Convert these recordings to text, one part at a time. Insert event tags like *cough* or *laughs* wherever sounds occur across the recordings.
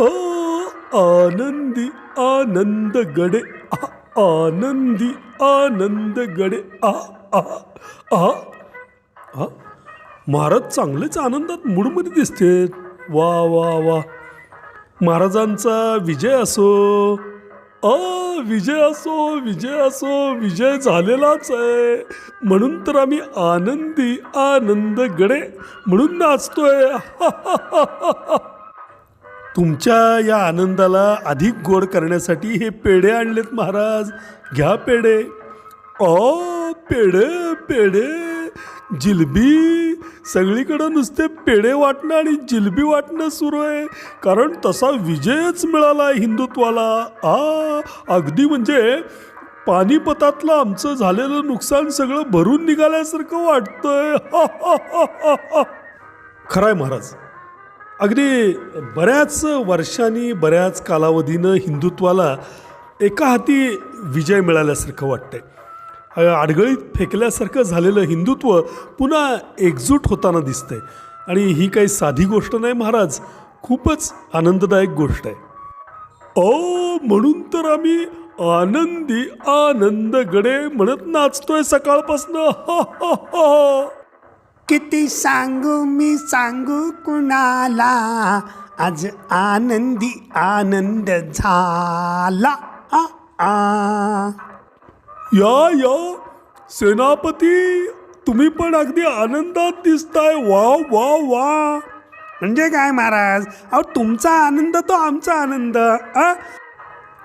अ आनंदी आनंद गडे आ, आनंदी आनंद गडे आ आ आ आ महाराज चांगलेच आनंदात मूडमध्ये दिसते वा वा वा. महाराजांचा विजय असो. अ विजय असो विजय असो विजय झालेलाच आहे. म्हणून तर आम्ही आनंदी आनंद गडे म्हणून नाचतोय. *laughs* तुमच्या या आनंदाला अधिक गोड करण्यासाठी हे पेढे आणलेत महाराज. घ्या पेढे. ओ पेढे पेढे. जिलबी. सगळीकडं नुसते पेढे वाटणं आणि जिलबी वाटणं सुरू आहे. कारण तसा विजयच मिळाला हिंदुत्वाला. आ अगदी म्हणजे पानिपतातलं आमचं झालेलं नुकसान सगळं भरून निघाल्यासारखं वाटतंय. *laughs* खरंय महाराज. अगदी बऱ्याच वर्षांनी बऱ्याच कालावधीनं हिंदुत्वाला एका हाती विजय मिळाल्यासारखं वाटतंय. अ, आडगळीत फेकल्यासारखं झालेलं हिंदुत्व पुन्हा एकजूट होताना दिसतंय. आणि ही काही साधी गोष्ट नाही महाराज खूपच आनंददायक गोष्ट आहे. ओ म्हणून तर आम्ही आनंदी आनंद गडे म्हणत नाचतोय सकाळपासनं. *laughs* हा हा हा. किती सांगू मी सांगू कुणाला? आज आनंदी आनंद झाला. आ आ. या या. सेनापती तुम्ही पण अगदी आनंदात दिसताय. वा वा वा. म्हणजे काय महाराज? अहो तुमचा आनंद तो आमचा आनंद. आ?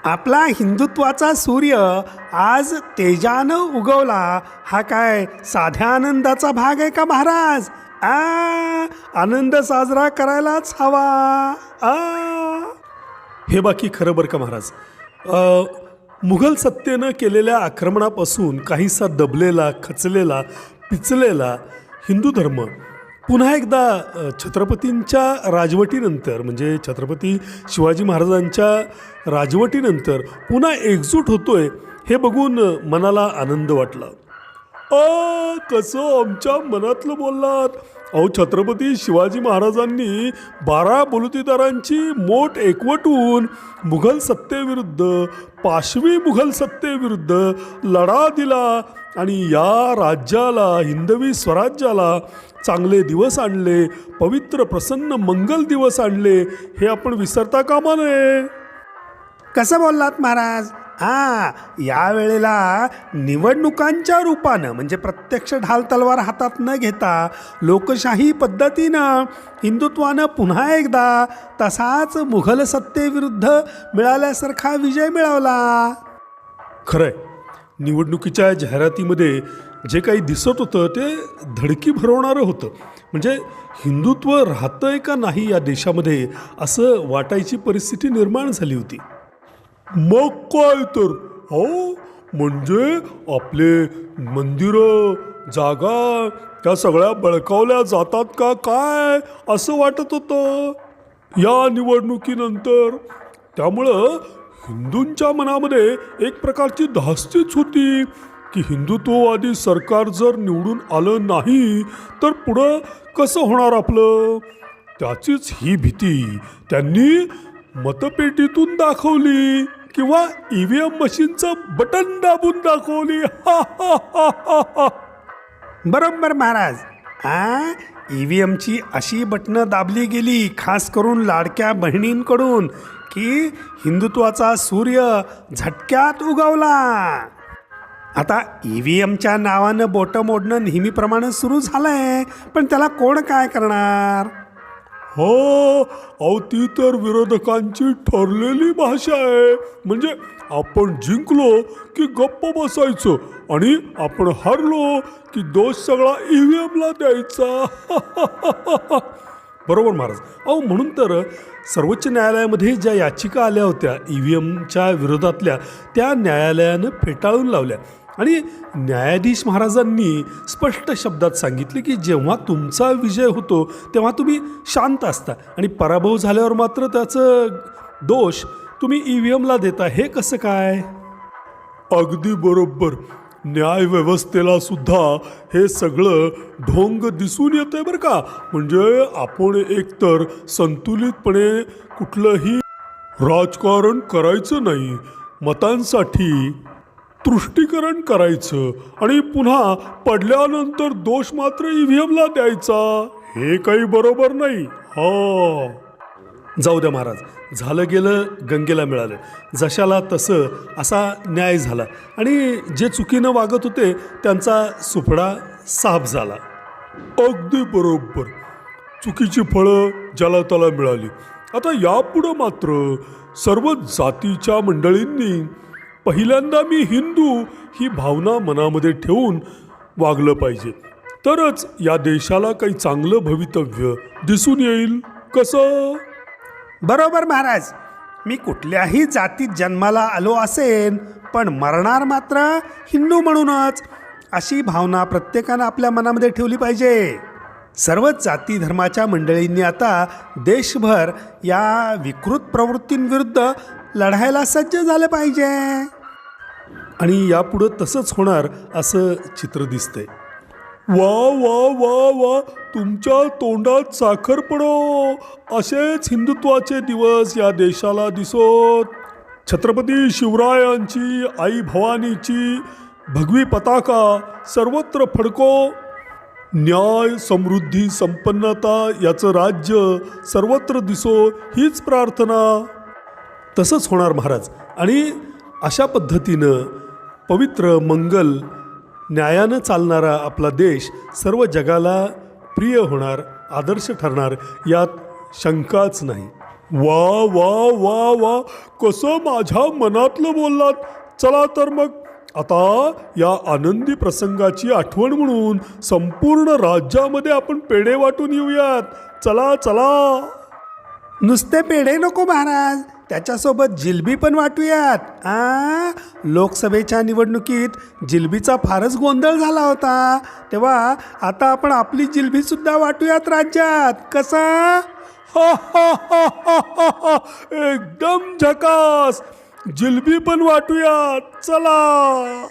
आपला हिंदुत्वाचा सूर्य आज तेजानं उगवला. हा काय साध्या आनंदाचा भाग आहे का महाराज? आ आनंद साजरा करायलाच हवा. आ. हे बाकी खरं बरं का महाराज? मुघल सत्तेनं केलेल्या आक्रमणापासून काहीसा दबलेला खचलेला पिचलेला हिंदू धर्म पुन्हा एकदा छत्रपतींच्या राजवटीनंतर म्हणजे छत्रपती शिवाजी महाराजांच्या राजवटीनंतर पुन्हा एकजूट होतोय हे बघून मनाला आनंद वाटला. अ कसं आमच्या मनातलं बोललात? अहो छत्रपती शिवाजी महाराजांनी बारा बलुतेदारांची मोठ एकवटून मुघल सत्तेविरुद्ध पाशवी मुघल सत्तेविरुद्ध लढा दिला आणि या राज्याला हिंदवी स्वराज्याला चांगले दिवस आणले पवित्र प्रसन्न मंगल दिवस आणले हे आपण विसरता कामा नये. कसं बोललात महाराज? हा यावेळेला निवडणुकांच्या रूपानं म्हणजे प्रत्यक्ष ढाल तलवार हातात न घेता लोकशाही पद्धतीनं हिंदुत्वानं पुन्हा एकदा तसाच मुघल सत्तेविरुद्ध मिळाल्यासारखा विजय मिळवला. खरंय. निवडणुकीच्या जाहिरातीमध्ये जे काही दिसत होतं ते धडकी भरवणारं होतं. म्हणजे हिंदुत्व राहतंय का नाही या देशामध्ये असं वाटायची परिस्थिती निर्माण झाली होती. मग काय तर? हो म्हणजे आपले मंदिरं जागा त्या सगळ्या बळकावल्या जातात का काय असं वाटत होतं? या निवडणुकीनंतर. त्यामुळं हिंदूंच्या मनामध्ये एक प्रकारची धास्तीच होती. की हिंदुत्ववादी सरकार जर निवडून आलं नाही तर पुढं कसं होणार आपलं? त्याचीच ही भीती त्यांनी मतपेटीतून दाखवली किंवा ई व्ही एम मशीनचं बटन दाबून दाखवली. बरोबर महाराज. आ? ई व्ही एमची अशी बटणं दाबली गेली खास करून लाडक्या बहिणींकडून की हिंदुत्वाचा सूर्य झटक्यात उगवला. आता ई व्ही एमच्या नावानं बोटं मोडणं नेहमीप्रमाणे सुरू झालंय. पण त्याला कोण काय करणार? हो अहो ती तर विरोधकांची ठरलेली भाषा आहे. म्हणजे आपण जिंकलो की गप्प बसायचं आणि आपण हरलो की दोष सगळा ई व्ही एमला द्यायचा. *laughs* बरोबर महाराज. अहो म्हणून तर सर्वोच्च न्यायालयामध्ये ज्या याचिका आल्या होत्या ई व्ही एमच्या विरोधातल्या त्या न्यायालयानं फेटाळून लावल्या. आणि न्यायाधीश महाराजांनी स्पष्ट शब्दात सांगितले की जेव्हा तुमचा विजय होतो तेव्हा तुम्ही शांत असता. आणि पराभव झाल्यावर मात्र त्याचं दोष तुम्ही ई व्ही एमला देता. हे कसं काय? अगदी बरोबर. न्यायव्यवस्थेला सुद्धा हे सगळं ढोंग दिसून येतंय बरं का? म्हणजे आपण एकतर संतुलितपणे कुठलंही राजकारण करायचं नाही. मतांसाठी तुष्टीकरण करायचं आणि पुन्हा पडल्यानंतर दोष मात्र ईव्हीएमला द्यायचा. हे काही बरोबर नाही. हा. जाऊ द्या महाराज. झालं गेलं गंगेला मिळालं. जशाला तसं असा न्याय झाला. आणि जे चुकीनं वागत होते त्यांचा सुपडा साफ झाला. अगदी बरोबर. चुकीची फळं ज्याला त्याला मिळाली. आता यापुढं मात्र सर्व जातीच्या मंडळींनी पहिल्यांदा मी हिंदू ही भावना मनामध्ये ठेवून वागलं पाहिजे. तरच या देशाला काही चांगलं भवितव्य दिसून येईल. कसं? बरोबर महाराज. मी कुठल्याही जातीत जन्माला आलो असेन पण मरणार मात्र हिंदू म्हणूनच. अशी भावना प्रत्येकानं आपल्या मनामध्ये ठेवली पाहिजे. सर्वच जाती धर्माच्या मंडळींनी आता देशभर या विकृत प्रवृत्तींविरुद्ध लढायला सज्ज झालं पाहिजे. आणि यापुढं तसंच होणार असं चित्र दिसतंय. वा वा वा वा तुमच्या तोंडात साखर पडो. असेच हिंदुत्वाचे दिवस या देशाला दिसोत. छत्रपती शिवरायांची आई भवानीची भगवी पताका सर्वत्र फडको. न्याय समृद्धी संपन्नता याचं राज्य सर्वत्र दिसो हीच प्रार्थना. तसंच होणार महाराज. आणि अशा पद्धतीनं पवित्र मंगल न्यायानं चालणारा आपला देश सर्व जगाला प्रिय होणार आदर्श ठरणार यात शंकाच नाही. वा वा वा वा कसं माझ्या मनातलं बोललात. चला तर मग आता या आनंदी प्रसंगाची आठवण म्हणून संपूर्ण राज्यामध्ये आपण पेढे वाटून येऊयात. चला चला. नुसते पेढे नको महाराज. त्याच्यासोबत जिलबी पण वाटूयात. आ? लोकसभेच्या निवडणुकीत जिलबीचा फारच गोंधळ झाला होता. तेव्हा आता आपण आपली जिलबी सुद्धा वाटूयात राज्यात. कसा? हो हो, हो, हो, हो एकदम झकास. जिलबी पण वाटूयात. चला.